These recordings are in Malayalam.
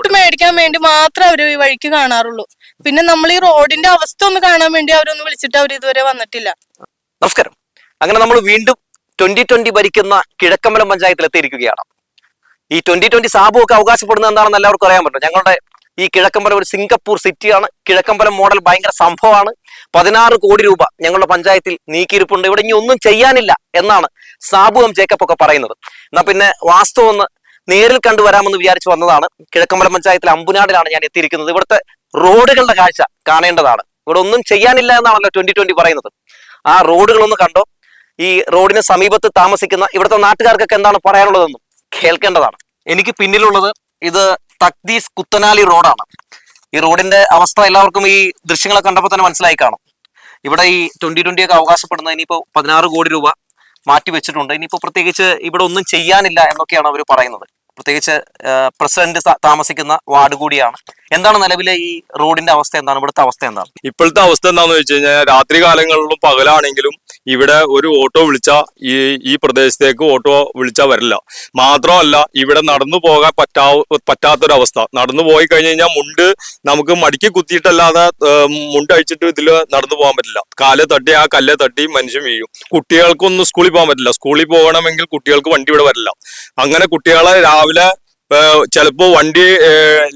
വോട്ട് മേടിക്കാൻ വേണ്ടി മാത്രം അവർ ഈ വഴിക്ക് കാണാറുള്ളൂ. പിന്നെ നമ്മൾ ഈ റോഡിന്റെ അവസ്ഥ ഒന്ന് കാണാൻ വേണ്ടി അവരൊന്ന് വിളിച്ചിട്ട് അവർ ഇതുവരെ വന്നിട്ടില്ല. നമസ്കാരം. അങ്ങനെ നമ്മൾ വീണ്ടും ട്വന്റി ട്വന്റി ഭരിക്കുന്ന കിഴക്കമ്പലം പഞ്ചായത്തിൽ എത്തിയിരിക്കുകയാണ് ഈ ട്വന്റി ട്വന്റി സാബു ഒക്കെ അവകാശപ്പെടുന്നത് എന്താണെന്ന് എല്ലാവർക്കും അറിയാൻ പറ്റും. ഞങ്ങളുടെ ഈ കിഴക്കമ്പലം ഒരു സിംഗപ്പൂർ സിറ്റിയാണ്. കിഴക്കമ്പലം മോഡൽ ഭയങ്കര സംഭവമാണ്. പതിനാറ് കോടി രൂപ ഞങ്ങളുടെ പഞ്ചായത്തിൽ നീക്കിയിരിപ്പുണ്ട്. ഇവിടെ ഇനി ഒന്നും ചെയ്യാനില്ല എന്നാണ് സാബു എം ജേക്കബ് ഒക്കെ പറയുന്നത്. എന്നാ പിന്നെ വാസ്തവം ഒന്ന് നേരിൽ കണ്ടുവരാമെന്ന് വിചാരിച്ചു വന്നതാണ്. കിഴക്കമ്പലം പഞ്ചായത്തിലെ അമ്പുനാടിലാണ് ഞാൻ എത്തിയിരിക്കുന്നത്. ഇവിടുത്തെ റോഡുകളുടെ കാഴ്ച കാണേണ്ടതാണ്. ഇവിടെ ഒന്നും ചെയ്യാനില്ല എന്നാണല്ലോ ട്വന്റി ട്വന്റി പറയുന്നത്. ആ റോഡുകളൊന്ന് കണ്ടോ? ഈ റോഡിന് സമീപത്ത് താമസിക്കുന്ന ഇവിടുത്തെ നാട്ടുകാർക്കൊക്കെ എന്താണ് പറയാനുള്ളതെന്നും കേൾക്കേണ്ടതാണ്. എനിക്ക് പിന്നിലുള്ളത് ഇത് തക്ദീസ് കുത്തനാലി റോഡാണ്. ഈ റോഡിന്റെ അവസ്ഥ എല്ലാവർക്കും ഈ ദൃശ്യങ്ങളെ കണ്ടപ്പോൾ തന്നെ മനസ്സിലായി കാണും. ഇവിടെ ഈ ട്വന്റി ട്വന്റി ഒക്കെ അവകാശപ്പെടുന്ന ഇനിയിപ്പോ പതിനാറ് കോടി രൂപ മാറ്റി വെച്ചിട്ടുണ്ട്. ഇനിയിപ്പോ പ്രത്യേകിച്ച് ഇവിടെ ഒന്നും ചെയ്യാനില്ല എന്നൊക്കെയാണ് അവർ പറയുന്നത്. പ്രത്യേകിച്ച് പ്രസിഡന്റ് താമസിക്കുന്ന വാർഡ് കൂടിയാണ്. എന്താണ് നിലവിലെ ഈ റോഡിന്റെ അവസ്ഥ? എന്താണ് ഇവിടുത്തെ അവസ്ഥ എന്താണ്? ഇപ്പോഴത്തെ അവസ്ഥ എന്താണെന്ന് വെച്ച് കഴിഞ്ഞാൽ രാത്രി കാലങ്ങളിലും പകലാണെങ്കിലും ഇവിടെ ഒരു ഓട്ടോ വിളിച്ച ഈ ഈ പ്രദേശത്തേക്ക് ഓട്ടോ വിളിച്ചാൽ വരില്ല. മാത്രമല്ല ഇവിടെ നടന്നു പോകാൻ പറ്റാ പറ്റാത്തൊരവസ്ഥ. നടന്നു പോയി കഴിഞ്ഞു കഴിഞ്ഞാൽ മുണ്ട് നമുക്ക് മടിക്ക് കുത്തിയിട്ടല്ലാതെ മുണ്ട് അഴിച്ചിട്ട് ഇതിൽ നടന്നു പോകാൻ പറ്റില്ല. കാലെ തട്ടി ആ കല്ലെ തട്ടി മനുഷ്യൻ വീഴും. കുട്ടികൾക്കൊന്നും സ്കൂളിൽ പോകാൻ പറ്റില്ല. സ്കൂളിൽ പോകണമെങ്കിൽ കുട്ടികൾക്ക് വണ്ടി ഇവിടെ വരില്ല. അങ്ങനെ കുട്ടികളെ രാവിലെ ചിലപ്പോ വണ്ടി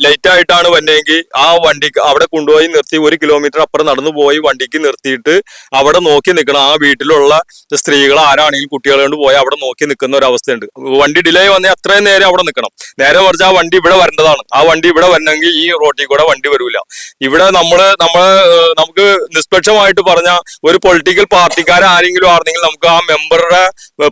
ലേറ്റ് ആയിട്ടാണ് വന്നെങ്കിൽ ആ വണ്ടിക്ക് അവിടെ കൊണ്ടുപോയി നിർത്തി ഒരു കിലോമീറ്റർ അപ്പുറം നടന്നു പോയി വണ്ടിക്ക് നിർത്തിയിട്ട് അവിടെ നോക്കി നിൽക്കണം ആ വീട്ടിലുള്ള സ്ത്രീകൾ ആരാണെങ്കിലും കുട്ടികളെ കൊണ്ട് പോയി അവിടെ നോക്കി നിൽക്കുന്ന ഒരു അവസ്ഥയുണ്ട് വണ്ടി ഡിലേ വന്നാൽ അത്രയും നേരം അവിടെ നിൽക്കണം നേരെ മറിച്ച് ആ വണ്ടി ഇവിടെ വരേണ്ടതാണ്. ആ വണ്ടി ഇവിടെ വരണമെങ്കിൽ ഈ റോട്ടിൽ കൂടെ വണ്ടി വരില്ല ഇവിടെ നമ്മൾ നമ്മൾ നമുക്ക് നിഷ്പക്ഷമായിട്ട് പറഞ്ഞ ഒരു പൊളിറ്റിക്കൽ പാർട്ടിക്കാരെ ആരെങ്കിലും ആർന്നെങ്കിൽ നമുക്ക് ആ മെമ്പറുടെ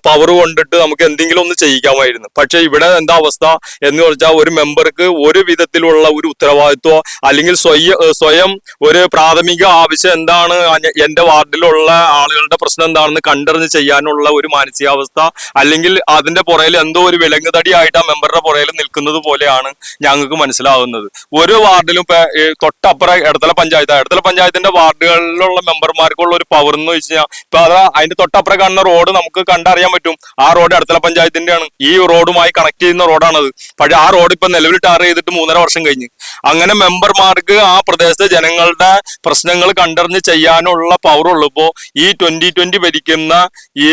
പവർ കൊണ്ടിട്ട് നമുക്ക് എന്തെങ്കിലും ഒന്ന് ചെയ്യിക്കാമായിരുന്നു. പക്ഷെ ഇവിടെ എന്താ അവസ്ഥ? എന്ന് വെച്ചാൽ ഒരു മെമ്പർക്ക് ഒരു വിധത്തിലുള്ള ഒരു ഉത്തരവാദിത്വം അല്ലെങ്കിൽ സ്വയം സ്വയം ഒരു പ്രാഥമിക ആവശ്യം എന്താണ്? എന്റെ വാർഡിലുള്ള ആളുകളുടെ പ്രശ്നം എന്താണെന്ന് കണ്ടറിഞ്ഞ് ചെയ്യാനുള്ള ഒരു മാനസികാവസ്ഥ അല്ലെങ്കിൽ അതിന്റെ പുറയിൽ എന്തോ ഒരു വിലങ്ങുതടിയായിട്ട് ആ മെമ്പറുടെ പുറയിൽ നിൽക്കുന്നത് പോലെയാണ് ഞങ്ങൾക്ക് മനസ്സിലാവുന്നത്. ഒരു വാർഡിലും തൊട്ടപ്പുറം ഇടത്തല പഞ്ചായത്ത് ഇടത്തല പഞ്ചായത്തിന്റെ വാർഡുകളിലുള്ള മെമ്പർമാർക്കുള്ള ഒരു പവർ എന്ന് വെച്ച് കഴിഞ്ഞാൽ ഇപ്പൊ അത് അതിന്റെ തൊട്ടപ്പുറം കാണുന്ന റോഡ് നമുക്ക് കണ്ടറിയാൻ പറ്റും. ആ റോഡ് ഇടത്തല പഞ്ചായത്തിന്റെയാണ്. ഈ റോഡുമായി കണക്ട് ചെയ്യുന്ന റോഡാണത്. പക്ഷെ ആ റോഡ് ഇപ്പൊ നിലവിൽ ടാർ ചെയ്തിട്ട് മൂന്നര വർഷം കഴിഞ്ഞ്. അങ്ങനെ മെമ്പർമാർക്ക് ആ പ്രദേശത്തെ ജനങ്ങളുടെ പ്രശ്നങ്ങൾ കണ്ടറിഞ്ഞ് ചെയ്യാനുള്ള പവർ ഉള്ളപ്പോ ഈ ട്വന്റി ട്വന്റി ഭരിക്കുന്ന ഈ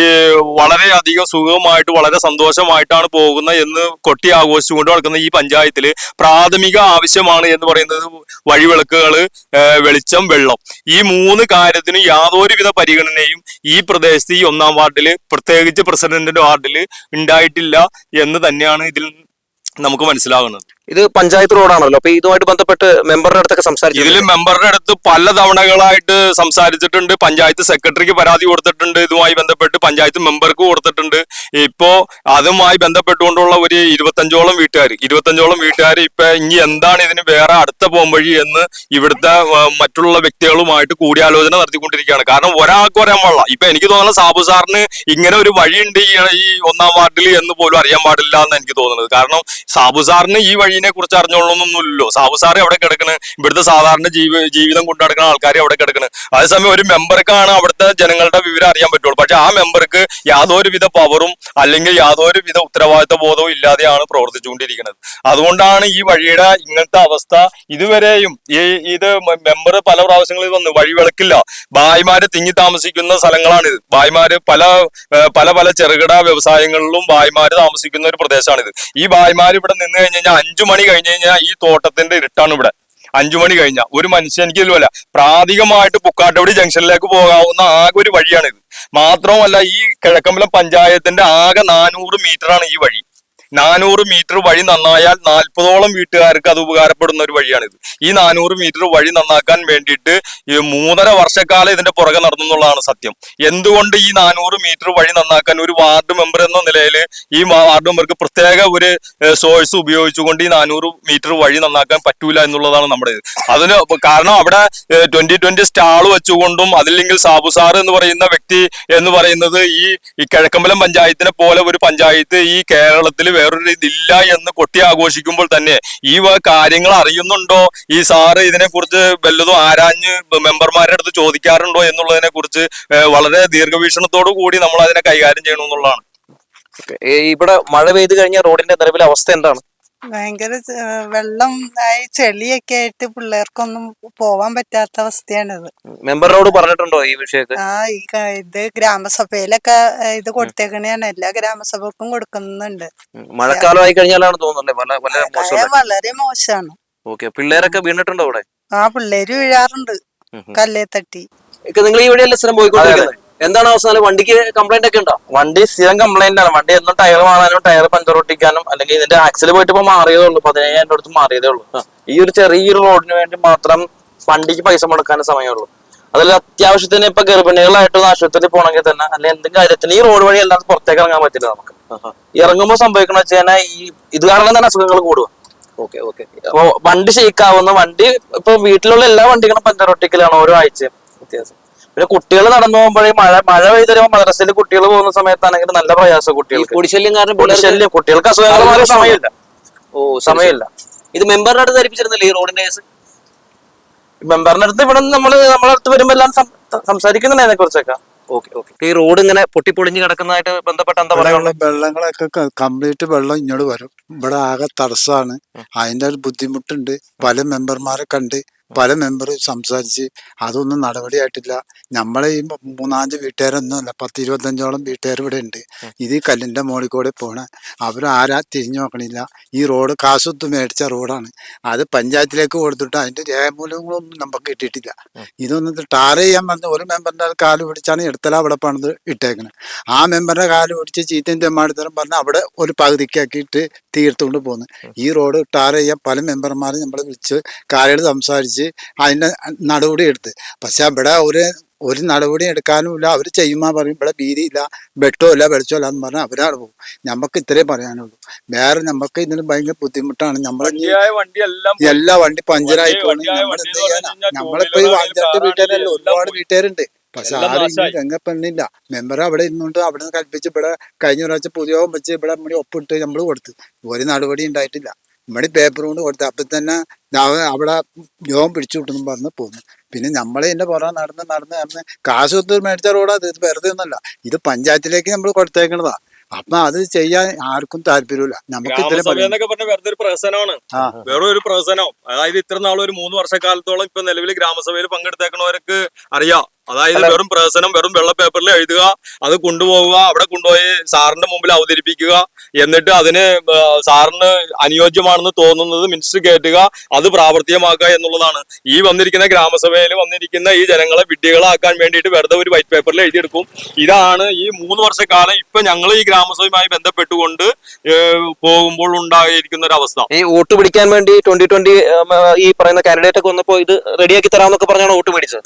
വളരെയധികം സുഖമായിട്ട് വളരെ സന്തോഷമായിട്ടാണ് പോകുന്ന എന്ന് കൊട്ടി ആഘോഷിച്ചുകൊണ്ട് നടക്കുന്ന ഈ പഞ്ചായത്തിൽ പ്രാഥമിക ആവശ്യമാണ് എന്ന് പറയുന്നത് വഴിവിളക്കുകൾ ഏഹ് വെളിച്ചം വെള്ളം. ഈ മൂന്ന് കാര്യത്തിന് യാതൊരുവിധ പരിഗണനയും ഈ പ്രദേശത്ത് ഈ ഒന്നാം വാർഡിൽ പ്രത്യേകിച്ച് പ്രസിഡന്റിന്റെ വാർഡിൽ ഉണ്ടായിട്ടില്ല എന്ന് തന്നെയാണ് ഇതിൽ നമുക്ക് മനസ്സിലാകുന്നത് ഇത് പഞ്ചായത്ത് റോഡാണല്ലോ. അപ്പൊ ഇതുമായിട്ട് ബന്ധപ്പെട്ട് മെമ്പറുടെ അടുത്തൊക്കെ സംസാരിച്ചു ഇതിൽ മെമ്പറുടെ അടുത്ത് പല തവണകളായിട്ട് സംസാരിച്ചിട്ടുണ്ട്. പഞ്ചായത്ത് സെക്രട്ടറിക്ക് പരാതി കൊടുത്തിട്ടുണ്ട്. ഇതുമായി ബന്ധപ്പെട്ട് പഞ്ചായത്ത് മെമ്പർക്ക് കൊടുത്തിട്ടുണ്ട്. ഇപ്പോ അതുമായി ബന്ധപ്പെട്ടുകൊണ്ടുള്ള ഒരു ഇരുപത്തഞ്ചോളം വീട്ടുകാർ ഇരുപത്തഞ്ചോളം വീട്ടുകാർ ഇപ്പൊ ഇനി എന്താണ് ഇതിന് വേറെ അടുത്ത പോംവഴി എന്ന് ഇവിടുത്തെ മറ്റുള്ള വ്യക്തികളുമായിട്ട് കൂടിയാലോചന നടത്തിക്കൊണ്ടിരിക്കുകയാണ്. കാരണം ഒരാൾക്ക് പറയാൻ പാടില്ല. ഇപ്പൊ എനിക്ക് തോന്നുന്നത് സാബു സാറിന് ഇങ്ങനെ ഒരു വഴിയുണ്ട് ഈ ഒന്നാം വാർഡിൽ എന്ന് പോലും അറിയാൻ പാടില്ല എന്ന് എനിക്ക് തോന്നുന്നത്. കാരണം സാബു സാറിന് ഈ വഴിനെ കുറിച്ച് അറിഞ്ഞോളണമെന്നൊന്നുമില്ലല്ലോ സാബു എവിടെ കിടക്കണ്? ഇവിടുത്തെ സാധാരണ ജീവി ജീവിതം കൊണ്ടു നടക്കുന്ന ആൾക്കാർ എവിടെ കിടക്കണ്? അതേസമയം ഒരു മെമ്പർക്കാണ് അവിടുത്തെ ജനങ്ങളുടെ വിവരം അറിയാൻ പറ്റുള്ളൂ. പക്ഷെ ആ മെമ്പർക്ക് യാതൊരുവിധ പവറും അല്ലെങ്കിൽ യാതൊരുവിധ ഉത്തരവാദിത്ത ബോധവും ഇല്ലാതെയാണ് പ്രവർത്തിച്ചുകൊണ്ടിരിക്കുന്നത്. അതുകൊണ്ടാണ് ഈ വഴിയുടെ ഇങ്ങനത്തെ അവസ്ഥ ഇതുവരെയും ഈ ഇത് മെമ്പർ പല പ്രാവശ്യങ്ങളിൽ വന്ന് വഴി വിളക്കില്ല ഭായിമാര് തിങ്ങി താമസിക്കുന്ന സ്ഥലങ്ങളാണിത്. ഭായിമാര് പല പല പല ചെറുകിട വ്യവസായങ്ങളിലും ഭായിമാര് താമസിക്കുന്ന ഒരു പ്രദേശമാണിത്. ഈ ഭായിമാര് ഇവിടെ നിന്ന് കഴിഞ്ഞ് കഴിഞ്ഞാൽ അഞ്ചു മണി കഴിഞ്ഞ് കഴിഞ്ഞാൽ ഈ തോട്ടത്തിന്റെ ഇരുട്ടാണ് ഇവിടെ. അഞ്ചു മണി കഴിഞ്ഞാൽ ഒരു മനുഷ്യൻ എനിക്ക് ഇതിലുമല്ല പ്രാഥമികമായിട്ട് പുക്കാട്ടവടി ജംഗ്ഷനിലേക്ക് പോകാവുന്ന ആകെ ഒരു വഴിയാണിത്. മാത്രവുമല്ല ഈ കിഴക്കമ്പലം പഞ്ചായത്തിന്റെ ആകെ നാനൂറ് മീറ്ററാണ് ഈ വഴി. നാനൂറ് മീറ്റർ വഴി നന്നായാൽ നാൽപ്പതോളം വീട്ടുകാർക്ക് അത് ഉപകാരപ്പെടുന്ന ഒരു വഴിയാണിത്. ഈ നാനൂറ് മീറ്റർ വഴി നന്നാക്കാൻ വേണ്ടിയിട്ട് മൂന്നര വർഷക്കാലം ഇതിന്റെ പുറകെ നടന്നു എന്നുള്ളതാണ് സത്യം. എന്തുകൊണ്ട് ഈ നാനൂറ് മീറ്റർ വഴി നന്നാക്കാൻ ഒരു വാർഡ് മെമ്പർ എന്ന നിലയിൽ ഈ വാർഡ് മെമ്പർക്ക് പ്രത്യേക ഒരു സോഴ്സ് ഉപയോഗിച്ചുകൊണ്ട് ഈ നാനൂറ് മീറ്റർ വഴി നന്നാക്കാൻ പറ്റൂല എന്നുള്ളതാണ് നമ്മുടെ അതിന് കാരണം അവിടെ ട്വന്റി ട്വന്റി സ്റ്റാൾ വെച്ചുകൊണ്ടും അതില്ലെങ്കിൽ സാബു സാർ എന്ന് പറയുന്ന വ്യക്തി എന്ന് പറയുന്നത് ഈ കിഴക്കമ്പലം പഞ്ചായത്തിനെ പോലെ ഒരു പഞ്ചായത്ത് ഈ കേരളത്തിൽ വേറൊരു ഇതില്ല എന്ന് കൊട്ടി ആഘോഷിക്കുമ്പോൾ തന്നെ ഈ കാര്യങ്ങൾ അറിയുന്നുണ്ടോ? ഈ സാറ് ഇതിനെ കുറിച്ച് വല്ലതും ആരാഞ്ഞ് മെമ്പർമാരുടെ അടുത്ത് ചോദിക്കാറുണ്ടോ എന്നുള്ളതിനെ കുറിച്ച് വളരെ ദീർഘവീക്ഷണത്തോടു കൂടി നമ്മൾ അതിനെ കൈകാര്യം ചെയ്യണമെന്നുള്ളതാണ് ഇവിടെ മഴ പെയ്ത് കഴിഞ്ഞ റോഡിന്റെ നിലവിലെ അവസ്ഥ എന്താണ്? ഭയങ്കര വെള്ളം ആയി ചെളിയൊക്കെ ആയിട്ട് പിള്ളേർക്കൊന്നും പോവാൻ പറ്റാത്ത അവസ്ഥയാണിത്. മെമ്പറിനോട് പറഞ്ഞിട്ടുണ്ടോ ഈ വിഷയത്തെ? ആ ഈ ക- ഇത് ഗ്രാമസഭയിലൊക്കെ ഇത് കൊടുത്തേക്കണെയാണ് എല്ലാ ഗ്രാമസഭക്കും കൊടുക്കുന്നുണ്ട്. മഴക്കാലമായി മഴക്കാലം ആയി കഴിഞ്ഞാലാണ് തോന്നുന്നത് വല്ല വളരെ മോശം കായ വളരെ മോശമാണ് ഓക്കെ പിള്ളേരൊക്കെ വീണിട്ടുണ്ടോ അവിടെ? ആ പിള്ളേര് വീഴാറുണ്ട്. ഉം ഉം. കല്ലേ തട്ടി. നിങ്ങൾ ഈ വഴിയല്ലേ സ്ഥലം പോയിക്കൊണ്ടിരിക്കുന്നത് എന്താണ് അവസാനം? വണ്ടിക്ക് കംപ്ലൈന്റ് ഒക്കെ ഉണ്ടോ? വണ്ടി സ്ഥിരം കംപ്ലൈന്റ് ആണ്. വണ്ടി എന്നും ടയർ മാറാനും ടയർ പഞ്ചർ ഒട്ടിക്കാനും അല്ലെങ്കിൽ ഇതിന്റെ ആക്സിൽ പോയിട്ട് ഇപ്പൊ മാറിയതേ ഉള്ളൂ. പതിനയ്യായിരം അടുത്ത് മാറിയതേ ഉള്ളൂ. ഈ ഒരു ചെറിയൊരു റോഡിന് വേണ്ടി മാത്രം വണ്ടിക്ക് പൈസ മുടക്കാൻ സമയമുള്ളൂ. അതിൽ അത്യാവശ്യത്തിന് ഇപ്പൊ ഗർഭിണികളായിട്ട് ആശുപത്രിയിൽ പോകണമെങ്കിൽ തന്നെ അല്ലെങ്കിൽ എന്തെങ്കിലും കാര്യത്തിന് ഈ റോഡ് വഴി അല്ലാതെ പുറത്തേക്ക് ഇറങ്ങാൻ പറ്റില്ല നമുക്ക്. ഇറങ്ങുമ്പോൾ സംഭവിക്കണ വെച്ച് കഴിഞ്ഞാൽ ഈ ഇത് കാരണം തന്നെ അസുഖങ്ങൾ കൂടുക. Okay okay. അപ്പൊ വണ്ടി ഷെയ്ക്കാവുന്ന വണ്ടി ഇപ്പൊ വീട്ടിലുള്ള എല്ലാ വണ്ടികളും പഞ്ചർ ഒട്ടിക്കലാണ് ഓരോ ആഴ്ചയും. വ്യത്യാസം. പിന്നെ കുട്ടികൾ നടന്നു പോകുമ്പോഴേ മഴ മഴ പെയ്ത് വരുമ്പോൾ മദ്രസയിൽ കുട്ടികൾ പോകുന്ന സമയത്താണെങ്കിൽ നല്ല പ്രയാസം കുട്ടികൾ കുട്ടികൾക്ക് പൊടിശല്യം കാരണം പൊടി കുട്ടികൾക്ക് അസുഖങ്ങൾ സമയമില്ല. ഓ. സമയമില്ല. ഇത് മെമ്പറിന്റെ അടുത്ത് ധരിപ്പിച്ചിരുന്നില്ലേ ഈ റോഡിന്റെ കേസ്? മെമ്പറിന്റെ അടുത്ത് ഇവിടെ നമ്മൾ നമ്മളെ അടുത്ത് വരുമ്പോ എല്ലാം സംസാരിക്കുന്നുണ്ട് അതിനെ കുറിച്ചൊക്കെ ഓക്കെ. ഓക്കെ ഈ റോഡ് ഇങ്ങനെ പൊട്ടി പൊളിഞ്ഞു കിടക്കുന്നതായിട്ട് ബന്ധപ്പെട്ട് എന്താ ഇവിടെയുള്ള വെള്ളങ്ങളൊക്കെ കംപ്ലീറ്റ് വെള്ളം ഇങ്ങോട്ട് വരും. ഇവിടെ ആകെ തടസ്സമാണ് അതിന്റെ ഒരു ബുദ്ധിമുട്ടുണ്ട്. പല മെമ്പർമാരെ കണ്ട് പല മെമ്പർ സംസാരിച്ച് അതൊന്നും നടപടിയായിട്ടില്ല. നമ്മളെ ഈ മൂന്നാഞ്ച് വീട്ടുകാരൊന്നും അല്ല പത്ത് ഇരുപത്തഞ്ചോളം വീട്ടുകാർ ഇവിടെ ഉണ്ട് ഇത് ഈ കല്ലിന്റെ മുകളിൽ കൂടെ പോണ. അവരാരാ തിരിഞ്ഞു നോക്കണില്ല. ഈ റോഡ് കാശൊത്ത് മേടിച്ച റോഡാണ്. അത് പഞ്ചായത്തിലേക്ക് കൊടുത്തിട്ട് അതിന്റെ രേഖമൂലങ്ങളൊന്നും നമുക്ക് കിട്ടിയിട്ടില്ല. ഇതൊന്നും ടാർ ചെയ്യാൻ പറഞ്ഞ ഒരു മെമ്പറിന്റെ കാൽ പിടിച്ചാണ് എടുത്തല അവിടെ പണിത് ഇട്ടേക്കുന്നത് ആ മെമ്പറിന്റെ കാൽ പിടിച്ച് ചീത്തയും തെമ്മാടിത്തരം പറഞ്ഞ് അവിടെ ഒരു പകുതിക്കാക്കിയിട്ട് തീർത്തുകൊണ്ട് പോകുന്നു ഈ റോഡ് ടാർ ചെയ്യാൻ പല മെമ്പർമാരും നമ്മളെ വിളിച്ച് കാര്യങ്ങൾ സംസാരിച്ച് അതിന്റെ നടപടി എടുത്ത്. പക്ഷെ ഇവിടെ ഒരു ഒരു നടപടി എടുക്കാനുമില്ല അവർ ചെയ്യുമ്പോൾ പറയും ഇവിടെ ഭീതിയില്ല വെട്ടമില്ല വെളിച്ചമില്ല എന്ന് പറഞ്ഞാൽ അവരാണ് പോകും. നമുക്ക് ഇത്രേ പറയാനുള്ളൂ. വേറെ നമുക്ക് ഇതിന് ഭയങ്കര ബുദ്ധിമുട്ടാണ്. നമ്മളെ എല്ലാം വണ്ടി പഞ്ചറായി പോകണം നമ്മൾ വണ്ടി എന്ത് ചെയ്യാനാ? നമ്മളിപ്പോ ഈ അഞ്ചെട്ട് വീട്ടുകാരല്ല ഒരുപാട് വീട്ടുകാരുണ്ട്. പക്ഷെ ആരും. രംഗപ്പെണ്ണില്ല മെമ്പർ അവിടെ ഇരുന്നുകൊണ്ട് അവിടെ നിന്ന് കൽപ്പിച്ച് ഇവിടെ കഴിഞ്ഞ പ്രാവശ്യം പുതിയോഗം വെച്ച് ഇവിടെ ഒപ്പിട്ട് നമ്മൾ കൊടുത്തു. ഒരു നടപടി ഉണ്ടായിട്ടില്ല. ഇവിടെ പേപ്പർ കൊണ്ട് കൊടുത്ത് അപ്പം തന്നെ അവിടെ ജോം പിടിച്ചു കിട്ടുന്നു പറഞ്ഞ് പോന്നു. പിന്നെ നമ്മൾ ഇതിന്റെ പുറം നടന്ന് നടന്ന് നടന്ന് കാശ് കൊടുത്ത് മേടിച്ച റോഡാ ഇത് വെറുതെ ഒന്നല്ല ഇത് പഞ്ചായത്തിലേക്ക് നമ്മൾ കൊടുത്തേക്കണതാ. അപ്പൊ അത് ചെയ്യാൻ ആർക്കും താല്പര്യമില്ല നമുക്ക് എന്നൊക്കെ പറഞ്ഞ വെറുതെ ഒരു പ്രഹസനമാണ്. ഒരു പ്രഹസനം. അതായത് ഇത്ര നാളൊരു മൂന്ന് വർഷക്കാലത്തോളം ഇപ്പൊ നിലവിൽ ഗ്രാമസഭയിൽ പങ്കെടുത്തേക്കണവർക്ക് അറിയാം. അതായത് വെറും പ്രഹസനം വെറും വെള്ള പേപ്പറിൽ എഴുതുക അത് കൊണ്ടുപോവുക അവിടെ കൊണ്ടുപോയി സാറിന്റെ മുമ്പിൽ അവതരിപ്പിക്കുക എന്നിട്ട് അതിന് സാറിന് അനുയോജ്യമാണെന്ന് തോന്നുന്നത് മിനിസ്റ്റർ കയറ്റുക അത് പ്രാവർത്തികമാക്കുക എന്നുള്ളതാണ്. ഈ വന്നിരിക്കുന്ന ഗ്രാമസഭയിൽ വന്നിരിക്കുന്ന ഈ ജനങ്ങളെ വിഡ്ഢികളാക്കാൻ വേണ്ടിയിട്ട് വെറുതെ ഒരു വൈറ്റ് പേപ്പറിൽ എഴുതിയെടുക്കും. ഇതാണ് ഈ മൂന്ന് വർഷക്കാലം ഇപ്പൊ ഞങ്ങൾ ഈ ഗ്രാമസഭയുമായി ബന്ധപ്പെട്ടുകൊണ്ട് പോകുമ്പോൾ ഉണ്ടായിരിക്കുന്ന ഒരു അവസ്ഥ ഈ വോട്ട് പിടിക്കാൻ വേണ്ടി ട്വന്റി ട്വന്റി ഈ പറയുന്ന കാൻഡിഡേറ്റ് ഒക്കെ വന്നപ്പോ ഇത് റെഡിയാക്കി തരാമെന്നൊക്കെ പറഞ്ഞാണ് വോട്ട് മേടിച്ചത്?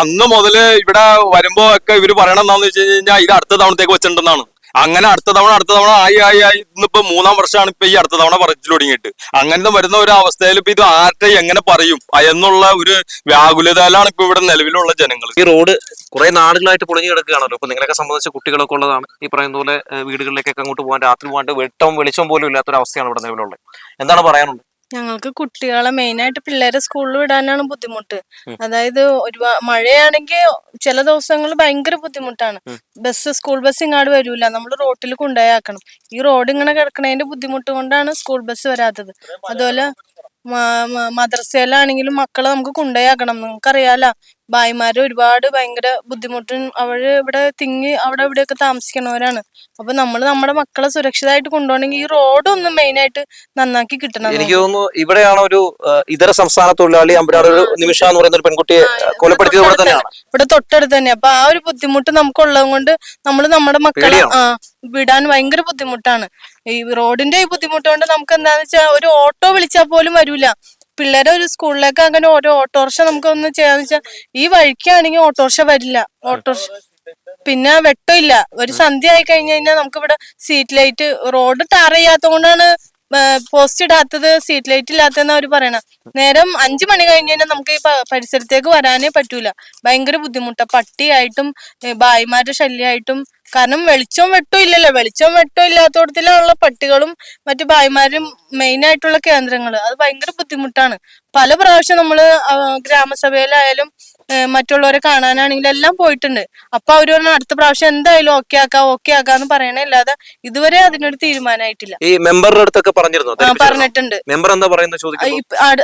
അന്ന് ഇത് ഇവിടെ വരുമ്പോ ഒക്കെ ഇവർ പറയണം എന്താന്ന് വെച്ച് കഴിഞ്ഞാൽ ഇത് അടുത്ത തവണത്തേക്ക് വെച്ചിട്ടുണ്ടെന്നാണ്. അങ്ങനെ അടുത്ത തവണ അടുത്ത തവണ ആയി ആയി ആയി ഇന്നിപ്പോ മൂന്നാം വർഷമാണ് ഇപ്പൊ ഈ അടുത്ത തവണ പറച്ചിൽ തുടങ്ങിയിട്ട്. അങ്ങനെ വരുന്ന ഒരു അവസ്ഥയിൽ ഇപ്പൊ ഇത് ആരുടെ എങ്ങനെ പറയും? എന്നുള്ള ഒരു വ്യാകുലതയിലാണ് ഇപ്പൊ ഇവിടെ നിലവിലുള്ള ജനങ്ങൾ ഈ റോഡ് കുറെ നാടുകളായിട്ട് പൊളിഞ്ഞു കിടക്കുകയാണല്ലോ. അപ്പൊ നിങ്ങളൊക്കെ സംബന്ധിച്ച് കുട്ടികളൊക്കെ ഉള്ളതാണ്. ഈ പറയുന്ന പോലെ വീടുകളിലേക്കൊക്കെ അങ്ങോട്ട് പോകാൻ രാത്രി പോകാണ്ട് വെട്ടവും വെളിച്ചവും പോലും ഇല്ലാത്തൊരു അവസ്ഥയാണ് ഇവിടെ നിലവിലുള്ളത്. എന്താണ് പറയാനുള്ളത്? ഞങ്ങൾക്ക് കുട്ടികളെ മെയിനായിട്ട് പിള്ളേരെ സ്കൂളിൽ വിടാനാണ് ബുദ്ധിമുട്ട്. അതായത് ഒരുപാട് മഴയാണെങ്കിൽ ചില ദിവസങ്ങളിൽ ഭയങ്കര ബുദ്ധിമുട്ടാണ്. ബസ് സ്കൂൾ ബസ് ഇങ്ങോട്ട് വരൂല. നമ്മൾ റോട്ടിൽ കൊണ്ടുപോയാക്കണം ഈ റോഡ് ഇങ്ങനെ കിടക്കണതിന്റെ ബുദ്ധിമുട്ട് കൊണ്ടാണ് സ്കൂൾ ബസ് വരാത്തത്. അതുപോലെ മദ്രസയിലാണെങ്കിലും മക്കളെ നമുക്ക് കൊണ്ടുപോയാക്കണം നിങ്ങൾക്കറിയാലോ ഭായിമാര് ഒരുപാട് ഭയങ്കര ബുദ്ധിമുട്ടും അവർ ഇവിടെ തിങ്ങി അവിടെ ഇവിടെയൊക്കെ താമസിക്കണവരാണ് അപ്പൊ നമ്മൾ നമ്മുടെ മക്കളെ സുരക്ഷിതമായിട്ട് കൊണ്ടുപോകണമെങ്കിൽ ഈ റോഡ് മെയിൻ മെയിനായിട്ട് നന്നാക്കി കിട്ടണം എനിക്ക് തോന്നുന്നു ഇവിടെയാണ് ഒരു ഇതര സംസ്ഥാന തൊഴിലാളി അമ്പരാട് ഒരു നിമിഷ എന്ന് പറയുന്ന ഒരു പെൺകുട്ടിയെ കൊലപ്പെടുത്തിയത് ഇവിടെ തന്നെയാണ്. ഇവിടെ തൊട്ടടുത്ത് തന്നെ. അപ്പൊ ആ ഒരു ബുദ്ധിമുട്ട് നമുക്കുള്ളത് കൊണ്ട് നമ്മൾ നമ്മുടെ മക്കളെ? ആ വിടാൻ ഭയങ്കര ബുദ്ധിമുട്ടാണ്. ഈ റോഡിന്റെ ഈ ബുദ്ധിമുട്ട് കൊണ്ട് നമുക്ക് എന്താന്ന് വെച്ചാൽ ഒരു ഓട്ടോ വിളിച്ചാൽ പോലും വരൂല. പിള്ളേരെ ഒരു സ്കൂളിലേക്ക് അങ്ങനെ ഓരോ ഓട്ടോറിക്ഷ നമുക്ക് ഒന്ന് ചെയ്യാന്ന് വെച്ചാൽ ഈ വഴിക്കാണെങ്കിൽ ഓട്ടോറിക്ഷ വരില്ല. ഓട്ടോറിക്ഷ പിന്നെ വെട്ടമില്ല. ഒരു സന്ധ്യ ആയി കഴിഞ്ഞു കഴിഞ്ഞാൽ നമുക്ക് ഇവിടെ സീറ്റ് ലൈറ്റ് റോഡ് ടാർ ചെയ്യാത്തത് കൊണ്ടാണ് പോസ്റ്റ് ഇടാത്തത് സീറ്റ് ലൈറ്റ് ഇല്ലാത്തതെന്ന് അവർ പറയണം. നേരം അഞ്ചു മണി കഴിഞ്ഞ് കഴിഞ്ഞാൽ നമുക്ക് ഈ പരിസരത്തേക്ക് വരാനേ പറ്റൂല. ഭയങ്കര ബുദ്ധിമുട്ടാ. പട്ടിയായിട്ടും ഭായിമാരുടെ ശല്യമായിട്ടും കാരണം വെളിച്ചവും വെട്ടവും ഇല്ലല്ലോ. വെളിച്ചവും വെട്ടവും ഇല്ലാത്തടത്തിലുള്ള പട്ടികളും മറ്റു ഭായിമാരും മെയിൻ ആയിട്ടുള്ള കേന്ദ്രങ്ങൾ അത് ഭയങ്കര ബുദ്ധിമുട്ടാണ്. പല പ്രാവശ്യം നമ്മൾ ഗ്രാമസഭയിലായാലും മറ്റുള്ളവരെ കാണാനാണെങ്കിലും എല്ലാം പോയിട്ടുണ്ട്. അപ്പൊ അവർ പറഞ്ഞ അടുത്ത പ്രാവശ്യം എന്തായാലും ഓക്കെ ആക്കാം ഓക്കെ ആക്കാന്ന് പറയണേ അല്ലാതെ ഇതുവരെ അതിനൊരു തീരുമാനമായിട്ടില്ല ഈ മെമ്പറുടെ അടുത്തൊക്കെ പറഞ്ഞിരുന്നു? പറഞ്ഞിട്ടുണ്ട്. മെമ്പർ എന്താ പറയുന്നത് ചോദിക്കുന്നു.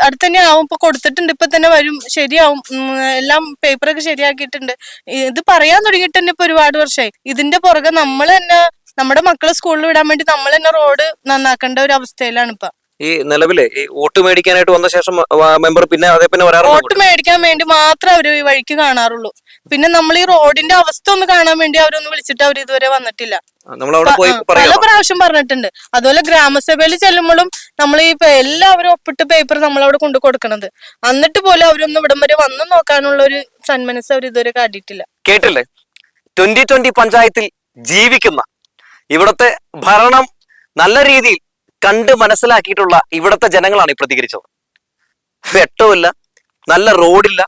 അടുത്ത് തന്നെ ആവും ഇപ്പൊ കൊടുത്തിട്ടുണ്ട് ഇപ്പൊ തന്നെ വരും ശരിയാവും എല്ലാം പേപ്പറൊക്കെ ശരിയാക്കിയിട്ടുണ്ട്. ഇത് പറയാൻ തുടങ്ങിയിട്ട് തന്നെ ഇപ്പൊ ഒരുപാട് വർഷമായി ഇതിന്റെ പുറകെ നമ്മൾ തന്നെ നമ്മുടെ മക്കളെ സ്കൂളിൽ വിടാൻ വേണ്ടി നമ്മൾ തന്നെ റോഡ് നന്നാക്കേണ്ട ഒരു അവസ്ഥയിലാണ് ഇപ്പൊ. ഈ നിലവിലെ ഈ വോട്ട് മേടിക്കാനായിട്ട് വന്ന ശേഷം മെമ്പർ പിന്നെ അതേ പിന്നെ വരാറുണ്ടോ വോട്ട് മേടിക്കാൻ വേണ്ടി മാത്രം അവർ ഈ വഴിക്ക് കാണാറുള്ളൂ. പിന്നെ നമ്മൾ ഈ റോഡിന്റെ അവസ്ഥ ഒന്ന് കാണാൻ വേണ്ടി അവരൊന്ന് വിളിച്ചിട്ട് അവർ ഇതുവരെ വന്നിട്ടില്ല. നമ്മൾ അവിടെ പോയി പല പ്രാവശ്യം പറഞ്ഞിട്ടുണ്ട്. അതുപോലെ ഗ്രാമസഭയിൽ ചെല്ലുമ്പോഴും നമ്മൾ ഈ എല്ലാവരും ഒപ്പിട്ട് പേപ്പർ നമ്മൾ അവിടെ കൊണ്ടു കൊടുക്കണത്. എന്നിട്ട് പോലും അവരൊന്നും ഇവിടം വരെ വന്നു നോക്കാനുള്ള ഒരു സന്മനസ് അവർ ഇതുവരെ കാട്ടിയിട്ടില്ല. കേട്ടില്ലേ? ട്വന്റി ട്വന്റി പഞ്ചായത്തിൽ ജീവിക്കുന്ന ഇവിടത്തെ ഭരണം നല്ല രീതിയിൽ കണ്ട് മനസ്സിലാക്കിയിട്ടുള്ള ഇവിടുത്തെ ജനങ്ങളാണ് ഈ പ്രതികരിച്ചത്. വെട്ടമില്ല നല്ല റോഡില്ല.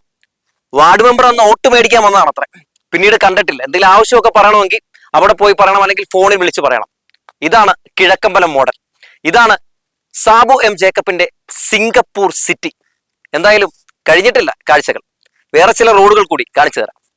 വാർഡ് മെമ്പർ അന്ന് വോട്ട് മേടിക്കാൻ വന്നതാണ് അത്ര. പിന്നീട് കണ്ടിട്ടില്ല. എന്തെങ്കിലും ആവശ്യമൊക്കെ പറയണമെങ്കിൽ അവിടെ പോയി പറയണം അല്ലെങ്കിൽ ഫോണിൽ വിളിച്ച് പറയണം. ഇതാണ് കിഴക്കമ്പലം മോഡൽ. ഇതാണ് സാബു എം ജേക്കബിന്റെ സിംഗപ്പൂർ സിറ്റി. എന്തായാലും കഴിഞ്ഞിട്ടില്ല കാഴ്ചകൾ. വേറെ ചില റോഡുകൾ കൂടി കാണിച്ചു തരാം.